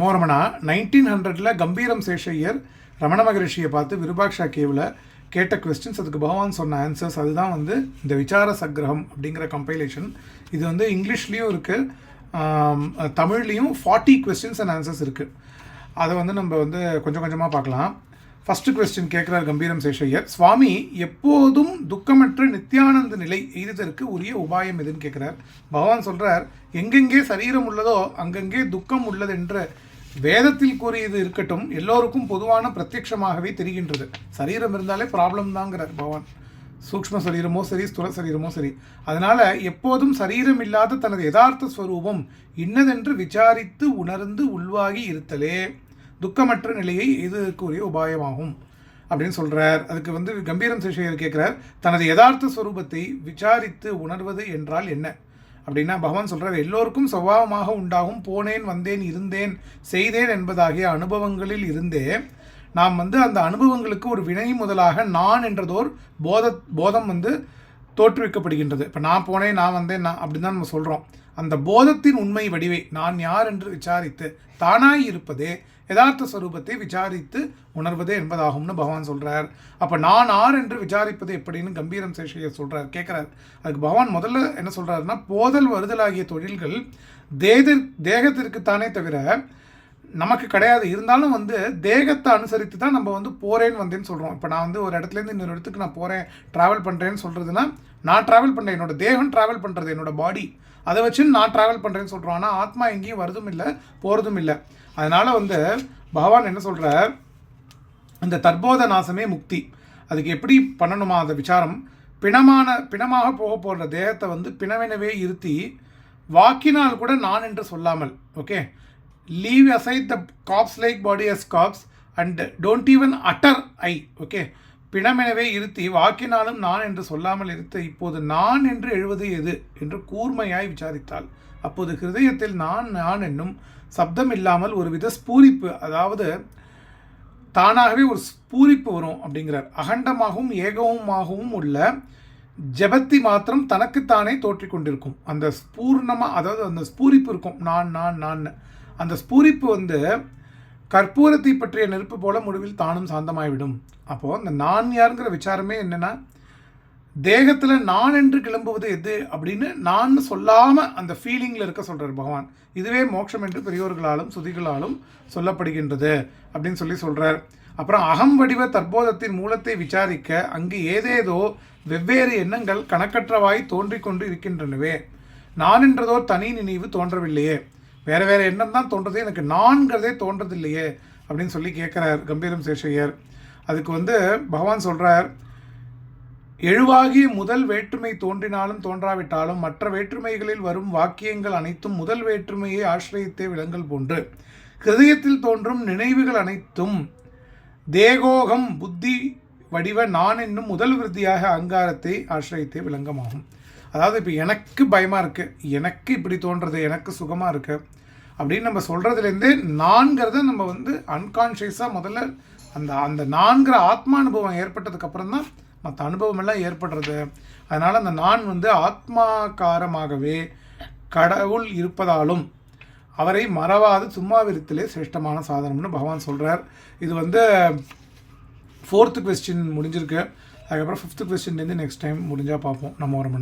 மோரமனா nineteen ஹண்ட்ரட்ல கம்பீரம் சேஷையர் ரமண மகரிஷியை பார்த்து விருபாக்ஷா கேவில் கேட்ட கொஸ்டின்ஸ் அதுக்கு பகவான் சொன்ன ஆன்சர்ஸ் அதுதான் வந்து இந்த விசார சக்கிரகம் அப்படிங்கிற கம்பைலேஷன் இது வந்து இங்கிலீஷ்லேயும் இருக்குது தமிழ்லேயும் ஃபார்ட்டி கொஸ்டின்ஸ் அண்ட் ஆன்சர்ஸ் இருக்குது அதை வந்து நம்ம வந்து கொஞ்சம் கொஞ்சமாக பார்க்கலாம். ஃபஸ்ட்டு கொஸ்டின் கேட்குறார் கம்பீரம் சேஷையர் சுவாமி எப்போதும் துக்கமற்ற நித்தியானந்த நிலை எய்ததற்கு உரிய உபாயம் எதுன்னு கேட்குறார். பகவான் சொல்கிறார் எங்கெங்கே சரீரம் உள்ளதோ அங்கங்கே துக்கம் உள்ளது என்ற வேதத்தில் கூறியது இருக்கட்டும் எல்லோருக்கும் பொதுவான பிரத்யட்சமாகவே தெரிகின்றது. சரீரம் இருந்தாலே ப்ராப்ளம் தாங்கிறார் பகவான். சூக்ம சரீரமோ சரி ஸ்துல சரீரமோ சரி. அதனால் எப்போதும் சரீரம் இல்லாத தனது யதார்த்த ஸ்வரூபம் இன்னதென்று விசாரித்து உணர்ந்து உள்வாகி இருத்தலே. துக்கமற்ற நிலையை இதுக்குரிய உபாயமாகும் அப்படின்னு சொல்கிறார் அதுக்கு வந்து கம்பீரம் சேஷையர் கேட்கிறார் தனது யதார்த்த ஸ்வரூபத்தை விசாரித்து உணர்வது என்றால் என்ன? அப்படின்னா பகவான் சொல்கிறார் எல்லோருக்கும் சுபாவமாக உண்டாகும். போனேன் வந்தேன் இருந்தேன் செய்தேன் என்பதாகிய அனுபவங்களில் இருந்தே நாம் வந்து அந்த அனுபவங்களுக்கு ஒரு வினை முதலாக நான் என்றதோர் போத போதம் வந்து தோற்றுவிக்கப்படுகின்றது. இப்போ நான் போனேன் நான் வந்தேன் நான் அப்படின்னு தான் நம்ம சொல்கிறோம் அந்த போதத்தின் உண்மை வடிவை நான் யார் என்று விசாரித்து தானாய் இருப்பதே யதார்த்த ஸ்வரூபத்தை விசாரித்து உணர்வதே என்பதாகும்னு பகவான் சொல்கிறார் அப்போ நான் ஆர் என்று விசாரிப்பது எப்படின்னு கம்பீரம் சேஷையர் சொல்கிறார் கேட்குறார் அதுக்கு பகவான் முதல்ல என்ன சொல்கிறாருன்னா போதல் வருதலாகிய தொழில்கள் தேத தேகத்திற்குத்தானே தவிர நமக்கு கிடையாது. இருந்தாலும் வந்து தேகத்தை அனுசரித்து தான் நம்ம வந்து போகிறேன்னு வந்தேன்னு சொல்கிறோம் இப்போ நான் வந்து ஒரு இடத்துலேருந்து இன்னொரு இடத்துக்கு நான் போகிறேன் ட்ராவல் பண்ணுறேன்னு சொல்கிறதுனா நான் ட்ராவல் பண்ணுறேன் என்னோட தேகம் ட்ராவல் பண்ணுறது என்னோட பாடி அதை வச்சு நான் ட்ராவல் பண்ணுறேன்னு சொல்கிறோம் ஆனால் ஆத்மா எங்கேயும் வருதும் இல்லை போகிறதும் இல்லை. அதனால் வந்து பகவான் என்ன சொல்கிறார் இந்த தற்போத நாசமே முக்தி. அதுக்கு எப்படி பண்ணணுமா? அந்த விசாரம். பிணமான பிணமாக போக போகிற தேகத்தை வந்து பிணவெனவே இருத்தி வாக்கினால் கூட நான் என்று சொல்லாமல் okay leave aside the cops like body as cops and don't even utter I okay பிணமெனவே இருத்தி வாக்கினாலும் நான் என்று சொல்லாமல் இருத்த இப்போது நான் என்று எழுவது எது? என்று கூர்மையாய் விசாரித்தாள். அப்போது ஹிருதயத்தில் நான் நான் என்னும் சப்தம் இல்லாமல் ஒரு வித ஸ்பூரிப்பு அதாவது தானாகவே ஒரு ஸ்பூரிப்பு வரும் அப்படிங்கிறார். அகண்டமாகவும் ஏகவுமாகவும் உள்ள ஜபத்தி மாத்திரம் தனக்குத்தானே தோற்றிக் கொண்டிருக்கும் அந்த ஸ்பூர்ணமாக அதாவது அந்த ஸ்பூரிப்பு இருக்கும். நான் நான் நான். அந்த ஸ்பூரிப்பு வந்து கற்பூரத்தை பற்றிய நெருப்பு போல முடிவில் தானும் சாந்தமாய்விடும். அப்போது அந்த நான் யாருங்கிற விசாரமே என்னென்னா தேகத்தில் நான் என்று கிளம்புவது எது அப்படின்னு நான் சொல்லாமல் அந்த ஃபீலிங்கில் இருக்க சொல்கிறார் பகவான். இதுவே மோட்சம் என்று பெரியோர்களாலும் சுதிகளாலும் சொல்லப்படுகின்றது அப்படின்னு சொல்லி சொல்கிறார் அப்புறம் அகம் வடிவ தற்போதத்தின் மூலத்தை விசாரிக்க அங்கு ஏதேதோ வெவ்வேறு எண்ணங்கள் கணக்கற்றவாய் தோன்றிக் கொண்டு இருக்கின்றனவே. நான் என்றதோ தனி நினைவு தோன்றவில்லையே. வேற வேற எண்ணம் தான் தோன்றது. எனக்கு நான்கிறதே தோன்றதில்லையே அப்படின்னு சொல்லி கேட்குறார் கம்பீரம் சேஷையர் அதுக்கு வந்து பகவான் சொல்கிறார் எழுவாகி முதல் வேற்றுமை தோன்றினாலும் தோன்றாவிட்டாலும் மற்ற வேற்றுமைகளில் வரும் வாக்கியங்கள் அனைத்தும் முதல் வேற்றுமையை ஆசிரியத்தே விலங்கல் போன்று. ஹிருதயத்தில் தோன்றும் நினைவுகள் அனைத்தும் தேகோகம் புத்தி வடிவ நான் என்னும் முதல் விருத்தியாக அங்காரத்தை ஆசிரியத்தே விளங்கமாகும். அதாவது இப்போ எனக்கு பயமாக இருக்குது எனக்கு இப்படி தோன்றது எனக்கு சுகமாக இருக்குது அப்படின்னு நம்ம சொல்கிறதுலேருந்தே நான்கிறத நம்ம வந்து அன்கான்ஷியஸாக முதல்ல அந்த அந்த நான்கிற ஆத்மா அனுபவம் ஏற்பட்டதுக்கப்புறம் தான் மற்ற அனுபவம் எல்லாம் ஏற்படுறது. அதனால் அந்த நான் வந்து ஆத்மாக்காரமாகவே கடவுள் இருப்பதாலும் அவரை மறவாது சும்மாவிருத்திலே சிரேஷ்டமான சாதனம்னு பகவான் சொல்கிறார் இது வந்து ஃபோர்த்து கொஸ்டின் முடிஞ்சிருக்கு. அதுக்கப்புறம் ஃபிஃப்த்து கொஸ்டின்லேருந்து நெக்ஸ்ட் டைம் முடிஞ்சால் பார்ப்போம். நம்ம ஒரு